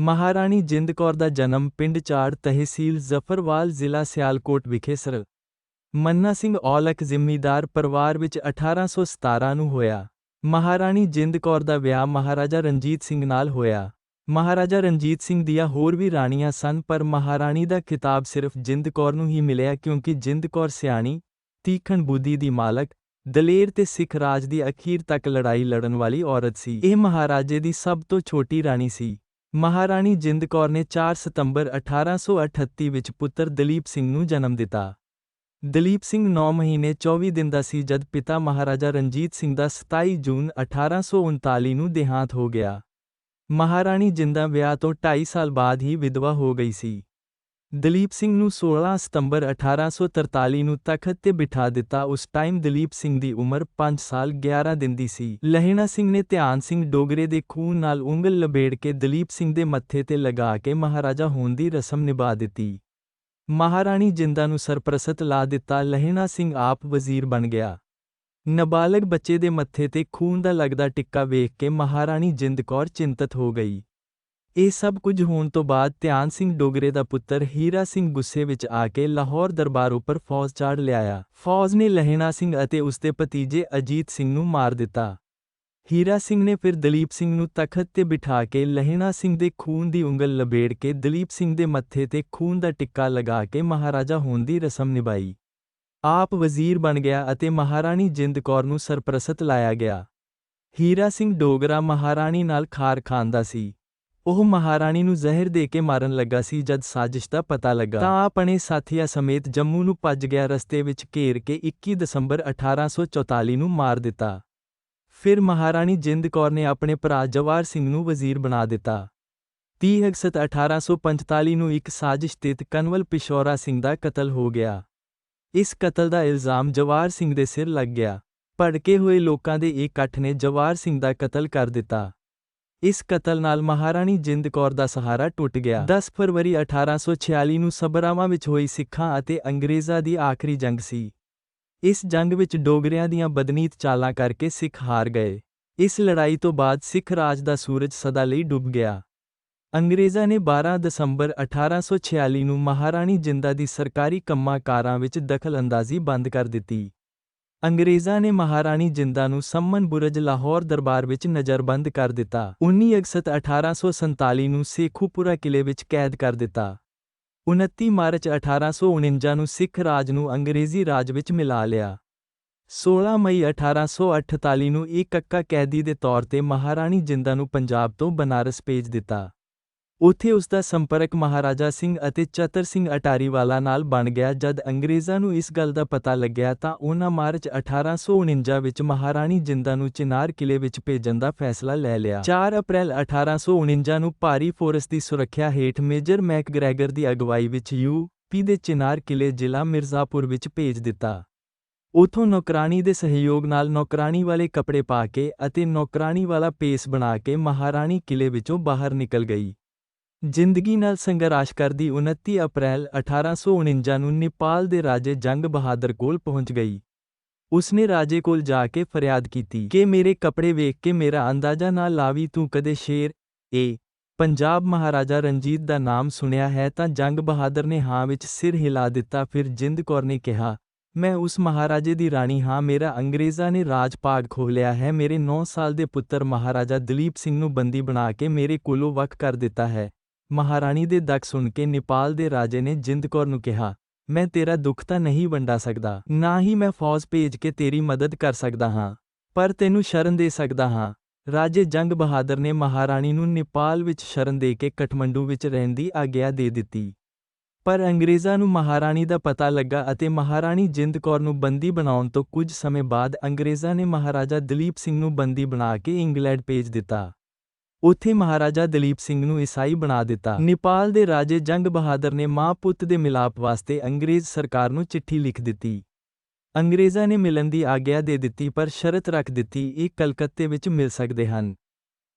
ਮਹਾਰਾਣੀ ਜਿੰਦ ਕੌਰ ਦਾ ਜਨਮ ਪਿੰਡ ਚਾੜ ਤਹਿਸੀਲ ਜ਼ਫਰਵਾਲ ਜ਼ਿਲ੍ਹਾ ਸਿਆਲਕੋਟ ਵਿਖੇ ਸਰ। ਮੰਨਾ ਸਿੰਘ ਔਲਖ ਜ਼ਿੰਮੀਦਾਰ ਪਰਿਵਾਰ ਵਿੱਚ 1817 ਨੂੰ ਹੋਇਆ। ਮਹਾਰਾਣੀ ਜਿੰਦ ਕੌਰ ਦਾ ਵਿਆਹ ਮਹਾਰਾਜਾ ਰਣਜੀਤ ਸਿੰਘ ਨਾਲ ਹੋਇਆ। ਮਹਾਰਾਜਾ ਰਣਜੀਤ ਸਿੰਘ ਦੀਆਂ ਹੋਰ ਵੀ ਰਾਣੀਆਂ ਸਨ, ਪਰ ਮਹਾਰਾਣੀ ਦਾ ਖਿਤਾਬ ਸਿਰਫ ਜਿੰਦ ਕੌਰ ਨੂੰ ਹੀ ਮਿਲਿਆ, ਕਿਉਂਕਿ ਜਿੰਦ ਕੌਰ ਸਿਆਣੀ, ਤੀਖਣ ਬੁੱਧੀ ਦੀ ਮਾਲਕ, ਦਲੇਰ ਤੇ ਸਿੱਖ ਰਾਜ ਦੀ ਅਖੀਰ ਤੱਕ ਲੜਾਈ ਲੜਨ ਵਾਲੀ ਔਰਤ ਸੀ। ਇਹ ਮਹਾਰਾਜੇ ਦੀ ਸਭ ਤੋਂ ਛੋਟੀ ਰਾਣੀ ਸੀ। ਮਹਾਰਾਣੀ ਜਿੰਦ ਕੌਰ ਨੇ 4 ਸਤੰਬਰ 1838 ਵਿੱਚ ਪੁੱਤਰ ਦਲੀਪ ਸਿੰਘ ਨੂੰ ਜਨਮ ਦਿੱਤਾ। ਦਲੀਪ ਸਿੰਘ 9 ਮਹੀਨੇ 24 ਦਿਨ ਦਾ ਸੀ ਜਦ ਪਿਤਾ ਮਹਾਰਾਜਾ ਰਣਜੀਤ ਸਿੰਘ ਦਾ 27 ਜੂਨ 1839 ਨੂੰ ਦੇਹਾਂਤ ਹੋ ਗਿਆ। ਮਹਾਰਾਣੀ ਜਿੰਦਾ ਵਿਆਹ ਤੋਂ 2.5 ਸਾਲ ਬਾਅਦ ਹੀ ਵਿਧਵਾ ਹੋ ਗਈ ਸੀ। ਦਲੀਪ ਸਿੰਘ ਨੂੰ 16 ਸਤੰਬਰ 1843 ਨੂੰ ਤਖਤ ਤੇ ਬਿਠਾ ਦਿੱਤਾ। ਉਸ ਟਾਈਮ ਦਲੀਪ ਸਿੰਘ ਦੀ ਉਮਰ 5 ਸਾਲ 11 ਦਿਨ ਦੀ ਸੀ। ਲਹਿਣਾ ਸਿੰਘ ਨੇ ਧਿਆਨ ਸਿੰਘ ਡੋਗਰੇ ਦੇ ਖੂਨ ਨਾਲ ਉਂਗਲ ਲਬੇੜ ਕੇ ਦਲੀਪ ਸਿੰਘ ਦੇ ਮੱਥੇ ਤੇ ਲਗਾ ਕੇ ਮਹਾਰਾਜਾ ਹੋਣ ਦੀ ਰਸਮ ਨਿਭਾ ਦਿੱਤੀ। ਮਹਾਰਾਣੀ ਜਿੰਦਾ ਨੂੰ ਸਰਪ੍ਰਸਤ ਲਾ ਦਿੱਤਾ। ਲਹਿਣਾ ਸਿੰਘ ਆਪ ਵਜ਼ੀਰ ਬਣ ਗਿਆ। ਨਾਬਾਲਗ ਬੱਚੇ ਦੇ ਮੱਥੇ ਤੇ ਖੂਨ ਦਾ ਲੱਗਦਾ ਟਿੱਕਾ ਵੇਖ ਕੇ ਮਹਾਰਾਣੀ ਜਿੰਦ ਕੌਰ ਚਿੰਤਤ ਹੋ ਗਈ। ਇਹ ਸਭ ਕੁਝ ਹੋਣ ਤੋਂ ਬਾਅਦ ਧਿਆਨ ਸਿੰਘ ਡੋਗਰੇ ਦਾ ਪੁੱਤਰ ਹੀਰਾ ਸਿੰਘ ਗੁੱਸੇ ਵਿੱਚ ਆ ਕੇ ਲਾਹੌਰ ਦਰਬਾਰ ਉੱਪਰ ਫੌਜ ਚਾੜ ਲਿਆਇਆ। ਫੌਜ ਨੇ ਲਹਿਣਾ ਸਿੰਘ ਅਤੇ ਉਸਦੇ ਭਤੀਜੇ ਅਜੀਤ ਸਿੰਘ ਨੂੰ ਮਾਰ ਦਿੱਤਾ। ਹੀਰਾ ਸਿੰਘ ਨੇ ਫਿਰ ਦਲੀਪ ਸਿੰਘ ਨੂੰ ਤਖਤ ਤੇ ਬਿਠਾ ਕੇ ਲਹਿਣਾ ਸਿੰਘ ਦੇ ਖੂਨ ਦੀ ਉਂਗਲ ਲਬੇੜ ਕੇ ਦਲੀਪ ਸਿੰਘ ਦੇ ਮੱਥੇ ਤੇ ਖੂਨ ਦਾ ਟਿੱਕਾ ਲਗਾ ਕੇ ਮਹਾਰਾਜਾ ਹੋਣ ਦੀ ਰਸਮ ਨਿਭਾਈ। ਆਪ ਵਜ਼ੀਰ ਬਣ ਗਿਆ ਅਤੇ ਮਹਾਰਾਣੀ ਜਿੰਦ ਕੌਰ ਨੂੰ ਸਰਪ੍ਰਸਤ ਲਾਇਆ ਗਿਆ। ਹੀਰਾ ਸਿੰਘ ਡੋਗਰਾ ਮਹਾਰਾਣੀ ਨਾਲ ਖਾਰ ਖਾਂਦਾ ਸੀ। ਉਹ ਮਹਾਰਾਣੀ ਨੂੰ ਜ਼ਹਿਰ ਦੇ ਕੇ ਮਾਰਨ ਲੱਗਾ ਸੀ ਜਦ ਸਾਜ਼ਿਸ਼ ਦਾ ਪਤਾ ਲੱਗਾ। ਤਾਂ ਆਪਣੇ ਸਾਥੀਆਂ ਸਮੇਤ ਜੰਮੂ ਨੂੰ ਭੱਜ ਗਿਆ ਰਸਤੇ ਵਿੱਚ ਘੇਰ ਕੇ 21 ਦਸੰਬਰ 1844 ਨੂੰ ਮਾਰ ਦਿੱਤਾ। ਫਿਰ ਮਹਾਰਾਣੀ ਜਿੰਦ ਕੌਰ ਨੇ ਆਪਣੇ ਭਰਾ ਜਵਾਰ ਸਿੰਘ ਨੂੰ ਵਜ਼ੀਰ ਬਣਾ ਦਿੱਤਾ। 30 ਅਗਸਤ 1845 ਨੂੰ ਇੱਕ ਸਾਜ਼ਿਸ਼ ਤਹਿਤ ਕਨਵਲ ਪਿਸ਼ੌਰਾ ਸਿੰਘ ਦਾ ਕਤਲ ਹੋ ਗਿਆ। ਇਸ ਕਤਲ ਦਾ ਇਲਜ਼ਾਮ ਜਵਾਰ ਸਿੰਘ ਦੇ ਸਿਰ ਲੱਗ ਗਿਆ। ਭੜਕੇ ਹੋਏ ਲੋਕਾਂ ਦੇ ਇੱਕ ਇਕੱਠ ਨੇ ਜਵਾਰ ਸਿੰਘ ਦਾ ਕਤਲ ਕਰ ਦਿੱਤਾ। ਇਸ ਕਤਲ ਨਾਲ ਮਹਾਰਾਣੀ ਜਿੰਦ ਕੌਰ ਦਾ ਸਹਾਰਾ ਟੁੱਟ ਗਿਆ। 10 ਫਰਵਰੀ 1846 ਨੂੰ ਸਬਰਾਵਾਂ ਵਿੱਚ ਹੋਈ ਸਿੱਖਾਂ ਅਤੇ ਅੰਗਰੇਜ਼ਾਂ ਦੀ ਆਖਰੀ ਜੰਗ ਸੀ। ਇਸ ਜੰਗ ਵਿੱਚ ਡੋਗਰਿਆਂ ਦੀਆਂ ਬਦਨੀਤ ਚਾਲਾਂ ਕਰਕੇ ਸਿੱਖ ਹਾਰ ਗਏ। ਇਸ ਲੜਾਈ ਤੋਂ ਬਾਅਦ ਸਿੱਖ ਰਾਜ ਦਾ ਸੂਰਜ ਸਦਾ ਲਈ ਡੁੱਬ ਗਿਆ। ਅੰਗਰੇਜ਼ਾਂ ਨੇ 12 ਦਸੰਬਰ 1846 ਨੂੰ ਮਹਾਰਾਣੀ ਜਿੰਦਾ ਦੀ ਸਰਕਾਰੀ ਕੰਮਾਂ ਕਾਰਾਂ ਵਿੱਚ ਦਖਲਅੰਦਾਜ਼ੀ ਬੰਦ ਕਰ ਦਿੱਤੀ। ਅੰਗਰੇਜ਼ਾਂ ਨੇ ਮਹਾਰਾਣੀ ਜਿੰਦਾ ਨੂੰ ਸੰਮਨ ਬੁਰਜ ਲਾਹੌਰ ਦਰਬਾਰ ਵਿੱਚ ਨਜ਼ਰਬੰਦ ਕਰ ਦਿੱਤਾ। 19 ਅਗਸਤ 1847 ਨੂੰ ਸੇਖੂਪੁਰਾ ਕਿਲੇ ਵਿੱਚ ਕੈਦ ਕਰ ਦਿੱਤਾ। 29 ਮਾਰਚ 1849 ਨੂੰ ਸਿੱਖ ਰਾਜ ਨੂੰ ਅੰਗਰੇਜ਼ੀ ਰਾਜ ਵਿੱਚ ਮਿਲਾ ਲਿਆ। 16 ਮਈ 1848 ਨੂੰ ਇੱਕ ਕੱਕਾ ਕੈਦੀ ਦੇ ਤੌਰ ਤੇ ਮਹਾਰਾਣੀ ਜਿੰਦਾ ਨੂੰ ਪੰਜਾਬ ਤੋਂ ਬਨਾਰਸ ਭੇਜ ਦਿੱਤਾ। ਉੱਥੇ ਉਸ ਦਾ ਸੰਪਰਕ ਮਹਾਰਾਜਾ ਸਿੰਘ ਅਤੇ ਚਤਰ ਸਿੰਘ ਅਟਾਰੀਵਾਲਾ ਨਾਲ ਬਣ ਗਿਆ। ਜਦ ਅੰਗਰੇਜ਼ਾਂ ਨੂੰ ਇਸ ਗੱਲ ਦਾ ਪਤਾ ਲੱਗਿਆ ਤਾਂ ਉਹਨਾਂ ਮਾਰਚ 1849 ਵਿੱਚ ਮਹਾਰਾਣੀ ਜਿੰਦਾ ਨੂੰ ਚਿਨਾਰ ਕਿਲੇ ਵਿੱਚ ਭੇਜਣ ਦਾ ਫੈਸਲਾ ਲੈ ਲਿਆ। 4 ਅਪ੍ਰੈਲ 1849 ਨੂੰ ਭਾਰੀ ਫੋਰਸ ਦੀ ਸੁਰੱਖਿਆ ਹੇਠ ਮੇਜਰ ਮੈਕਗ੍ਰੈਗਰ ਦੀ ਅਗਵਾਈ ਵਿੱਚ ਯੂ ਪੀ ਦੇ ਚਿਨਾਰ ਕਿਲੇ ਜ਼ਿਲ੍ਹਾ ਮਿਰਜ਼ਾਪੁਰ ਵਿੱਚ ਭੇਜ ਦਿੱਤਾ। ਉਥੋਂ ਨੌਕਰਾਨੀ ਦੇ ਸਹਿਯੋਗ ਨਾਲ ਨੌਕਰਾਨੀ ਵਾਲੇ ਕੱਪੜੇ ਪਾ ਕੇ ਅਤੇ ਨੌਕਰਾਨੀ ਵਾਲਾ ਪੇਸ ਬਣਾ ਕੇ ਮਹਾਰਾਣੀ ਕਿਲੇ ਵਿੱਚੋਂ ਬਾਹਰ ਨਿਕਲ ਗਈ। ਜ਼ਿੰਦਗੀ ਨਾਲ ਸੰਘਰਸ਼ ਕਰਦੀ 29 ਅਪ੍ਰੈਲ 1849 ਨੂੰ ਨੇਪਾਲ ਦੇ ਰਾਜੇ ਜੰਗ ਬਹਾਦਰ ਕੋਲ ਪਹੁੰਚ ਗਈ। ਉਸਨੇ ਰਾਜੇ ਕੋਲ ਜਾ ਕੇ ਫਰਿਆਦ ਕੀਤੀ ਕਿ ਮੇਰੇ ਕੱਪੜੇ ਵੇਖ ਕੇ ਮੇਰਾ ਅੰਦਾਜ਼ਾ ਨਾ ਲਾਵੀ, ਤੂੰ ਕਦੇ ਸ਼ੇਰ, ਏ, ਪੰਜਾਬ ਮਹਾਰਾਜਾ ਰਣਜੀਤ ਦਾ ਨਾਮ ਸੁਣਿਆ ਹੈ ਤਾਂ ਜੰਗ ਬਹਾਦਰ ਨੇ ਹਾਂ ਵਿੱਚ ਸਿਰ ਹਿਲਾ ਦਿੱਤਾ, ਫਿਰ ਜਿੰਦ ਕੌਰ ਨੇ ਕਿਹਾ, ਮੈਂ ਉਸ ਮਹਾਰਾਜੇ ਦੀ ਰਾਣੀ ਹਾਂ, ਮੇਰਾ ਅੰਗਰੇਜ਼ਾਂ ਨੇ ਰਾਜ ਭਾਗ ਖੋਹ ਲਿਆ ਹੈ, ਮੇਰੇ 9 ਸਾਲ ਦੇ ਪੁੱਤਰ ਮਹਾਰਾਜਾ ਦਲੀਪ ਸਿੰਘ ਨੂੰ ਬੰਦੀ ਬਣਾ ਕੇ ਮੇਰੇ ਕੋਲੋਂ ਵੱਖ ਕਰ ਦਿੱਤਾ ਹੈ। ਮਹਾਰਾਣੀ ਦੇ ਦੱਕ ਸੁਣ ਕੇ ਨੇਪਾਲ ਦੇ ਰਾਜੇ ਨੇ ਜਿੰਦ ਕੌਰ ਨੂੰ ਕਿਹਾ, ਮੈਂ ਤੇਰਾ ਦੁੱਖ ਤਾਂ ਨਹੀਂ ਵੰਡਾ ਸਕਦਾ, ਨਾ ਹੀ ਮੈਂ ਫੌਜ ਭੇਜ ਕੇ ਤੇਰੀ ਮਦਦ ਕਰ ਸਕਦਾ ਹਾਂ, ਪਰ ਤੈਨੂੰ ਸ਼ਰਨ ਦੇ ਸਕਦਾ ਹਾਂ। ਰਾਜੇ ਜੰਗ ਬਹਾਦਰ ਨੇ ਮਹਾਰਾਣੀ ਨੂੰ ਨੇਪਾਲ ਵਿੱਚ ਸ਼ਰਨ ਦੇ ਕੇ ਕਠਮੰਡੂ ਵਿੱਚ ਰਹਿਣ ਦੀ ਆਗਿਆ ਦੇ ਦਿੱਤੀ। ਪਰ ਅੰਗਰੇਜ਼ਾਂ ਨੂੰ ਮਹਾਰਾਣੀ ਦਾ ਪਤਾ ਲੱਗਾ ਅਤੇ ਮਹਾਰਾਣੀ ਜਿੰਦ ਕੌਰ ਨੂੰ ਬੰਦੀ ਬਣਾਉਣ ਤੋਂ ਕੁਝ ਸਮੇਂ ਬਾਅਦ ਅੰਗਰੇਜ਼ਾਂ ਨੇ ਮਹਾਰਾਜਾ ਦਲੀਪ ਸਿੰਘ ਨੂੰ ਬੰਦੀ ਬਣਾ ਕੇ ਇੰਗਲੈਂਡ ਭੇਜ ਦਿੱਤਾ। ਉੱਥੇ ਮਹਾਰਾਜਾ ਦਲੀਪ ਸਿੰਘ ਨੂੰ ਈਸਾਈ ਬਣਾ ਦਿੱਤਾ। ਨੇਪਾਲ ਦੇ ਰਾਜੇ ਜੰਗ ਬਹਾਦਰ ਨੇ ਮਾਂ ਪੁੱਤ ਦੇ ਮਿਲਾਪ ਵਾਸਤੇ ਅੰਗਰੇਜ਼ ਸਰਕਾਰ ਨੂੰ ਚਿੱਠੀ ਲਿਖ ਦਿੱਤੀ। ਅੰਗਰੇਜ਼ਾਂ ਨੇ ਮਿਲਣ ਦੀ ਆਗਿਆ ਦੇ ਦਿੱਤੀ ਪਰ ਸ਼ਰਤ ਰੱਖ ਦਿੱਤੀ, ਇਹ ਕਲਕੱਤੇ ਵਿੱਚ ਮਿਲ ਸਕਦੇ ਹਨ।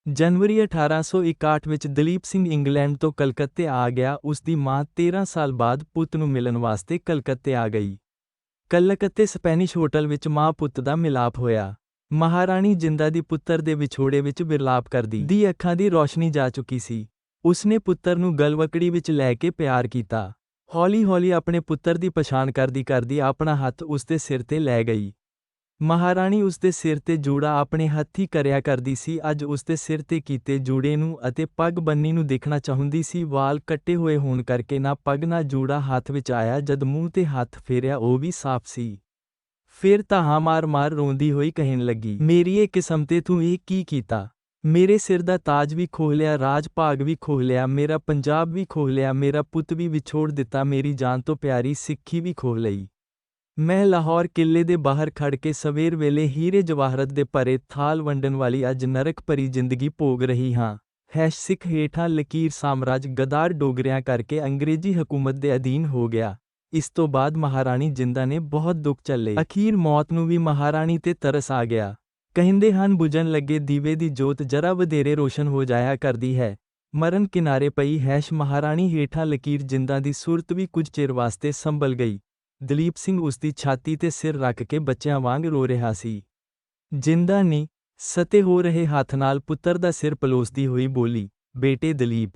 ਜਨਵਰੀ 1861 ਵਿੱਚ ਦਲੀਪ ਸਿੰਘ ਇੰਗਲੈਂਡ ਤੋਂ ਕਲਕੱਤੇ ਆ ਗਿਆ, ਉਸ ਦੀ ਮਾਂ 13 ਸਾਲ ਬਾਅਦ ਪੁੱਤ ਨੂੰ ਮਿਲਣ ਵਾਸਤੇ ਕਲਕੱਤੇ ਆ ਗਈ। ਕਲਕੱਤੇ ਸਪੈਨਿਸ਼ ਹੋਟਲ ਵਿੱਚ ਮਾਂ ਪੁੱਤ ਦਾ ਮਿਲਾਪ ਹੋਇਆ। ਮਹਾਰਾਣੀ ਜਿੰਦਾ ਦੀ ਪੁੱਤਰ ਦੇ ਵਿਛੋੜੇ ਵਿੱਚ ਵਿਰਲਾਪ ਕਰਦੀ। ਦੀ ਅੱਖਾਂ ਦੀ ਰੋਸ਼ਨੀ ਜਾ ਚੁੱਕੀ ਸੀ। ਉਸਨੇ ਪੁੱਤਰ ਨੂੰ ਗਲਵਕੜੀ ਵਿੱਚ ਲੈ ਕੇ ਪਿਆਰ ਕੀਤਾ। ਹੌਲੀ-ਹੌਲੀ ਆਪਣੇ ਪੁੱਤਰ ਦੀ ਪਛਾਣ ਕਰਦੀ ਕਰਦੀ ਆਪਣਾ ਹੱਥ ਉਸਦੇ ਸਿਰ ਤੇ ਲੈ ਗਈ। ਮਹਾਰਾਣੀ ਉਸਦੇ ਸਿਰ ਤੇ ਜੂੜਾ ਆਪਣੇ ਹੱਥੀਂ ਕਰਿਆ ਕਰਦੀ ਸੀ। ਅੱਜ ਉਸਦੇ ਸਿਰ ਤੇ ਕੀਤੇ ਜੂੜੇ ਨੂੰ ਅਤੇ ਪੱਗ ਬੰਨੀ ਨੂੰ ਦੇਖਣਾ ਚਾਹੁੰਦੀ ਸੀ। ਵਾਲ ਕੱਟੇ ਹੋਏ ਹੋਣ ਕਰਕੇ ਨਾ ਪੱਗ ਨਾ ਜੂੜਾ ਹੱਥ ਵਿੱਚ ਆਇਆ। ਜਦ ਮੂੰਹ ਤੇ ਹੱਥ ਫੇਰਿਆ, ਉਹ ਵੀ ਸਾਫ਼ ਸੀ। ਫਿਰ ਤਾਂ ਮਾਰ-ਮਾਰ ਰੋਂਦੀ ਹੋਈ ਕਹਿਣ ਲੱਗੀ ਮੇਰੀਏ ਕਿਸਮ ਤੇ ਤੂੰ ਇਹ ਕੀ ਕੀਤਾ? ਮੇਰੇ ਸਿਰ ਦਾ ਤਾਜ ਵੀ ਖੋਹ ਲਿਆ, ਰਾਜ ਭਾਗ ਵੀ ਖੋਹ ਲਿਆ, ਮੇਰਾ ਪੰਜਾਬ ਵੀ ਖੋਹ ਲਿਆ, ਮੇਰਾ ਪੁੱਤ ਵੀ ਵਿਛੋੜ ਦਿੱਤਾ, ਮੇਰੀ ਜਾਨ ਤੋਂ ਪਿਆਰੀ ਸਿੱਖੀ ਵੀ ਖੋਹ ਲਈ। ਮੈਂ ਲਾਹੌਰ ਕਿਲੇ ਦੇ ਬਾਹਰ ਖੜ ਕੇ ਸਵੇਰ ਵੇਲੇ ਹੀਰੇ ਜਵਾਹਰਤ ਦੇ ਭਰੇ ਥਾਲ ਵੰਡਣ ਵਾਲੀ ਅੱਜ ਨਰਕ ਭਰੀ ਜ਼ਿੰਦਗੀ ਭੋਗ ਰਹੀ ਹਾਂ। ਹੈਸ਼ ਸਿੱਖ ਹੇਠਾਂ ਲਕੀਰ ਸਾਮਰਾਜ ਗਦਾਰ ਡੋਗਰਿਆਂ ਕਰਕੇ ਅੰਗਰੇਜ਼ੀ ਹਕੂਮਤ ਦੇ ਅਧੀਨ ਹੋ ਗਿਆ। ਇਸ ਤੋਂ ਬਾਅਦ ਮਹਾਰਾਣੀ ਜਿੰਦਾ ਨੇ ਬਹੁਤ ਦੁੱਖ ਝੱਲੇ। ਅਖੀਰ ਮੌਤ ਨੂੰ ਵੀ ਮਹਾਰਾਣੀ ਤੇ ਤਰਸ ਆ ਗਿਆ। ਕਹਿੰਦੇ ਹਨ, ਬੁਝਣ ਲੱਗੇ ਦੀਵੇ ਦੀ ਜੋਤ ਜਰਾ ਵਧੇਰੇ ਰੋਸ਼ਨ ਹੋ ਜਾਇਆ ਕਰਦੀ ਹੈ। ਮਰਨ ਕਿਨਾਰੇ ਪਈ ਹੈਸ਼ ਮਹਾਰਾਣੀ ਹੇਠਾਂ ਲਕੀਰ ਜਿੰਦਾ ਦੀ ਸੂਰਤ ਵੀ ਕੁਝ ਚਿਰ ਵਾਸਤੇ ਸੰਭਲ ਗਈ। ਦਲੀਪ ਸਿੰਘ ਉਸਦੀ ਛਾਤੀ ਤੇ ਸਿਰ ਰੱਖ ਕੇ ਬੱਚਿਆਂ ਵਾਂਗ ਰੋ ਰਿਹਾ ਸੀ। ਜਿੰਦਾ ਨੇ ਸਤੇ ਹੋ ਰਹੇ ਹੱਥ ਨਾਲ ਪੁੱਤਰ ਦਾ ਸਿਰ ਪਲੋਸਦੀ ਹੋਈ ਬੋਲੀ, ਬੇਟੇ ਦਲੀਪ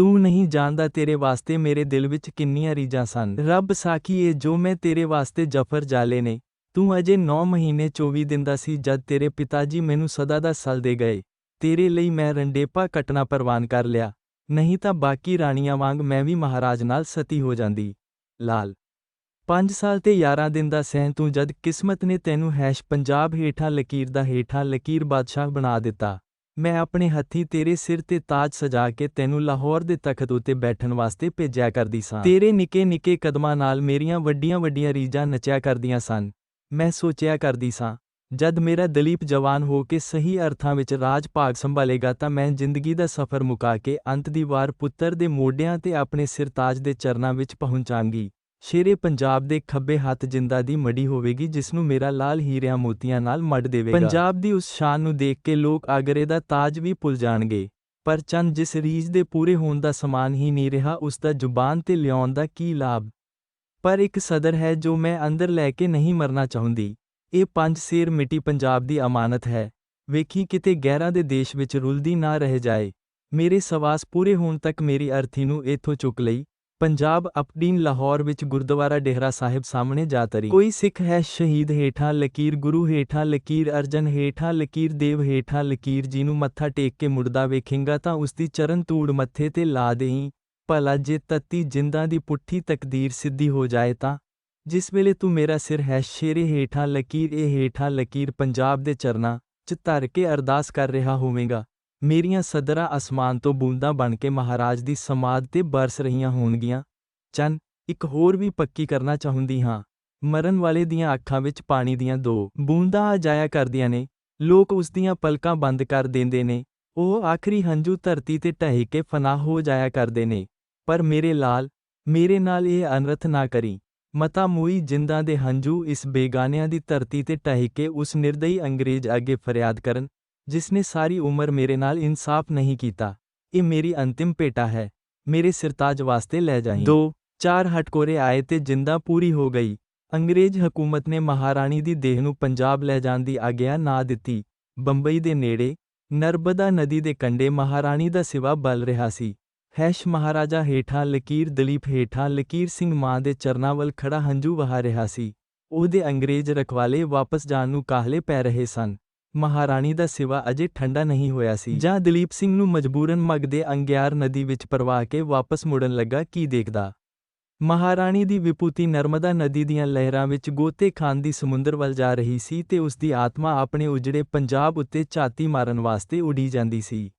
ਤੂੰ ਨਹੀਂ ਜਾਣਦਾ ਤੇਰੇ ਵਾਸਤੇ ਮੇਰੇ ਦਿਲ ਵਿੱਚ ਕਿੰਨੀਆਂ ਰੀਝਾਂ ਸਨ। ਰੱਬ ਸਾਖੀ ਏ, ਜੋ ਮੈਂ ਤੇਰੇ ਵਾਸਤੇ ਜਫਰ ਜਾਲੇ ਨੇ। ਤੂੰ ਅਜੇ 9 ਮਹੀਨੇ 24 ਦਿਨ ਦਾ ਸੀ, ਜਦ ਤੇਰੇ ਪਿਤਾ ਜੀ ਮੈਨੂੰ ਸਦਾ ਦਾ ਸਲ ਦੇ ਗਏ। ਤੇਰੇ ਲਈ ਮੈਂ ਰੰਡੇਪਾ ਕੱਟਣਾ ਪ੍ਰਵਾਨ ਕਰ ਲਿਆ। ਨਹੀਂ ਤਾਂ ਬਾਕੀ ਰਾਣੀਆਂ ਵਾਂਗ ਮੈਂ ਵੀ ਮਹਾਰਾਜ ਨਾਲ ਸਤੀ ਹੋ ਜਾਂਦੀ। ਲਾਲ। 5 ਸਾਲ ਤੇ 11 ਦਿਨ ਦਾ ਸਹਿ ਤੂੰ ਜਦ ਕਿਸਮਤ ਨੇ ਤੈਨੂੰ ਹੈਸ਼ ਪੰਜਾਬ ਹੇਠਾਂ ਲਕੀਰ ਦਾ ਹੇਠਾਂ ਲਕੀਰ ਬਾਦਸ਼ਾਹ ਬਣਾ ਦਿੱਤਾ। ਮੈਂ ਆਪਣੇ ਹੱਥੀਂ ਤੇਰੇ ਸਿਰ ਤੇ ਤਾਜ ਸਜਾ ਕੇ ਤੈਨੂੰ ਲਾਹੌਰ ਦੇ ਤਖਤ ਉੱਤੇ ਬੈਠਣ ਵਾਸਤੇ ਭੇਜਿਆ ਕਰਦੀ ਸਾਂ। ਤੇਰੇ ਨਿੱਕੇ ਨਿੱਕੇ ਕਦਮਾਂ ਨਾਲ ਮੇਰੀਆਂ ਵੱਡੀਆਂ ਵੱਡੀਆਂ ਰੀਝਾਂ ਨੱਚਿਆ ਕਰਦੀਆਂ ਸਨ। ਮੈਂ ਸੋਚਿਆ ਕਰਦੀ ਸਾਂ, ਜਦ ਮੇਰਾ ਦਲੀਪ ਜਵਾਨ ਹੋ ਕੇ ਸਹੀ ਅਰਥਾਂ ਵਿੱਚ ਰਾਜ ਭਾਗ ਸੰਭਾਲੇਗਾ ਤਾਂ ਮੈਂ ਜ਼ਿੰਦਗੀ ਦਾ ਸਫ਼ਰ ਮੁਕਾ ਕੇ ਅੰਤ ਦੀ ਵਾਰ ਪੁੱਤਰ ਦੇ ਮੋਢਿਆਂ ਤੇ ਆਪਣੇ ਸਿਰ ਤਾਜ ਦੇ ਚਰਨਾਂ ਵਿੱਚ ਪਹੁੰਚਾਂਗੀ। ਸ਼ੇਰੇ ਪੰਜਾਬ ਦੇ ਖੱਬੇ ਹੱਥ ਜਿੰਦਾ ਦੀ ਮੜੀ ਹੋਵੇਗੀ ਜਿਸ ਨੂੰ ਮੇਰਾ ਲਾਲ ਹੀਰਿਆਂ ਮੋਤੀਆਂ ਨਾਲ ਮੜ ਦੇਵੇਗਾ। ਪੰਜਾਬ ਦੀ ਉਸ ਸ਼ਾਨ ਨੂੰ ਦੇਖ ਕੇ ਲੋਕ ਆਗਰੇ ਦਾ ਤਾਜ ਵੀ ਭੁੱਲ ਜਾਣਗੇ। ਪਰ ਚੰਦ ਜਿਸ ਰੀਜ ਦੇ ਪੂਰੇ ਹੋਣ ਦਾ ਸਮਾਨ ਹੀ ਨਹੀਂ ਰਿਹਾ, ਉਸ ਦਾ ਜ਼ੁਬਾਨ ਤੇ ਲਿਆਉਣ ਦਾ ਕੀ ਲਾਭ? ਪਰ ਇੱਕ ਸਦਰ ਹੈ ਜੋ ਮੈਂ ਅੰਦਰ ਲੈ ਕੇ ਨਹੀਂ ਮਰਨਾ ਚਾਹੁੰਦੀ। ਇਹ ਪੰਜ ਸੇਰ ਮਿੱਟੀ ਪੰਜਾਬ ਦੀ ਅਮਾਨਤ ਹੈ। ਵੇਖੀ ਕਿਤੇ ਗਹਿਰਾਂ ਦੇ ਦੇਸ਼ ਵਿੱਚ ਰੁਲਦੀ ਨਾ ਰਹਿ ਜਾਏ। ਮੇਰੇ ਸਵਾਸ ਪੂਰੇ ਹੋਣ ਤੱਕ ਮੇਰੀ ਅਰਥੀ ਨੂੰ ਇਥੋਂ ਚੁੱਕ ਲਈ। ਪੰਜਾਬ ਅਪਡੀਨ ਲਾਹੌਰ ਵਿੱਚ ਗੁਰਦੁਆਰਾ ਡੇਹਰਾ ਸਾਹਿਬ ਸਾਹਮਣੇ ਜਾ ਤਰੀ ਕੋਈ ਸਿੱਖ ਹੈ ਸ਼ਹੀਦ ਹੇਠਾਂ ਲਕੀਰ, ਗੁਰੂ ਹੇਠਾਂ ਲਕੀਰ, ਅਰਜਨ ਹੇਠਾਂ ਲਕੀਰ, ਦੇਵ ਹੇਠਾਂ ਲਕੀਰ ਜੀ ਨੂੰ ਮੱਥਾ ਟੇਕ ਕੇ ਮੁੜਦਾ ਵੇਖੇਂਗਾ ਤਾਂ ਉਸ ਦੀ ਚਰਨ ਧੂੜ ਮੱਥੇ ਤੇ ਲਾ ਦੇਈ। ਭਲਾ ਜੇ ਤੱਤੀ ਜਿੰਦਾਂ ਦੀ ਪੁੱਠੀ ਤਕਦੀਰ ਸਿੱਧੀ ਹੋ ਜਾਏ ਤਾਂ? ਜਿਸ ਵੇਲੇ ਤੂੰ ਮੇਰਾ ਸਿਰ ਹੈ ਸ਼ੇਰੇ ਹੇਠਾਂ ਲਕੀਰ, ਇਹ ਹੇਠਾਂ ਲਕੀਰ ਪੰਜਾਬ ਦੇ ਚਰਨਾਂ ਚ ਧਰ ਕੇ ਅਰਦਾਸ ਕਰ ਰਿਹਾ ਹੋਵੇਂਗਾ। ਮੇਰੀਆਂ ਸਦਰਾਂ ਅਸਮਾਨ ਤੋਂ ਬੂੰਦਾਂ ਬਣ ਕੇ ਮਹਾਰਾਜ ਦੀ ਸਮਾਧ ਤੇ ਬਰਸ ਰਹੀਆਂ ਹੋਣਗੀਆਂ। ਚੰਨ, ਇੱਕ ਹੋਰ ਵੀ ਪੱਕੀ ਕਰਨਾ ਚਾਹੁੰਦੀ ਹਾਂ। ਮਰਨ ਵਾਲੇ ਦੀਆਂ ਅੱਖਾਂ ਵਿੱਚ ਪਾਣੀ ਦੀਆਂ ਦੋ ਬੂੰਦਾਂ ਆ ਜਾਇਆ ਕਰਦੀਆਂ ਨੇ। ਲੋਕ ਉਸ ਦੀਆਂ ਪਲਕਾਂ ਬੰਦ ਕਰ ਦਿੰਦੇ ਨੇ। ਉਹ ਆਖਰੀ ਹੰਝੂ ਧਰਤੀ ਤੇ ਢਹਿ ਕੇ ਫਨਾ ਹੋ ਜਾਇਆ ਕਰਦੇ ਨੇ। ਪਰ ਮੇਰੇ ਲਾਲ, ਮੇਰੇ ਨਾਲ ਇਹ ਅਨਰਥ ਨਾ ਕਰੀ। ਮਤਾ ਮੂਈ ਜਿੰਦਾਂ ਦੇ ਹੰਝੂ ਇਸ ਬੇਗਾਨਿਆਂ ਦੀ ਧਰਤੀ ਤੇ ਢਹਿ ਕੇ ਉਸ ਨਿਰਦਈ ਅੰਗਰੇਜ਼ ਅੱਗੇ ਫਰਿਆਦ ਕਰਨ। ਜਿਸ ਨੇ ਸਾਰੀ ਉਮਰ ਮੇਰੇ ਨਾਲ ਇਨਸਾਫ ਨਹੀਂ ਕੀਤਾ। ਇਹ ਮੇਰੀ ਅੰਤਿਮ ਭੇਟਾ ਹੈ। ਮੇਰੇ ਸਿਰਤਾਜ ਵਾਸਤੇ ਲੈ ਜਾਈਂ। ਦੋ। ਚਾਰ ਹਟਕੋਰੇ ਆਏ ਤੇ ਜਿੰਦਾ ਪੂਰੀ ਹੋ ਗਈ। ਅੰਗਰੇਜ਼ ਹਕੂਮਤ ਨੇ ਮਹਾਰਾਣੀ ਦੀ ਦੇਹ ਨੂੰ ਪੰਜਾਬ ਲੈ ਜਾਣ ਦੀ ਆਗਿਆ ਨਾ ਦਿੱਤੀ। ਬੰਬਈ ਦੇ ਨੇੜੇ ਨਰਬਦਾ ਨਦੀ ਦੇ ਕੰਢੇ ਮਹਾਰਾਣੀ ਦਾ ਸਿਵਾ ਬਲ ਰਿਹਾ ਸੀ। ਹੈਸ਼ ਮਹਾਰਾਜਾ ਹੇਠਾਂ ਲਕੀਰ ਦਲੀਪ ਹੇਠਾਂ ਲਕੀਰ ਸਿੰਘ ਮਾਂ ਦੇ ਚਰਨਾਂ ਵੱਲ ਖੜਾ ਹੰਝੂ ਵਹਾ ਰਿਹਾ ਸੀ। ਉਹਦੇ ਅੰਗਰੇਜ਼ ਰਖਵਾਲੇ ਵਾਪਸ ਜਾਣ ਨੂੰ ਕਾਹਲੇ ਪੈ ਰਹੇ ਸਨ। ਮਹਾਰਾਣੀ ਦਾ ਸਿਵਾ ਅਜੇ ਠੰਡਾ ਨਹੀਂ ਹੋਇਆ ਸੀ। ਜਾਂ ਦਲੀਪ ਸਿੰਘ ਨੂੰ ਮਜਬੂਰਨ ਮਗਦੇ ਅੰਗਿਆਰ ਨਦੀ ਵਿੱਚ ਪਰਵਾ ਕੇ ਵਾਪਸ ਮੁੜਨ ਲੱਗਾ, ਕੀ ਦੇਖਦਾ? ਮਹਾਰਾਣੀ ਦੀ ਵਿਪੂਤੀ ਨਰਮਦਾ ਨਦੀ ਦੀਆਂ ਲਹਿਰਾਂ ਵਿੱਚ ਗੋਤੇ ਖਾਨ ਦੀ ਸਮੁੰਦਰ ਵੱਲ ਜਾ ਰਹੀ ਸੀ ਤੇ ਉਸ ਦੀ ਆਤਮਾ ਆਪਣੇ ਉਜੜੇ ਪੰਜਾਬ ਉੱਤੇ ਝਾਤੀ ਮਾਰਨ ਵਾਸਤੇ ਉਡੀ ਜਾਂਦੀ ਸੀ।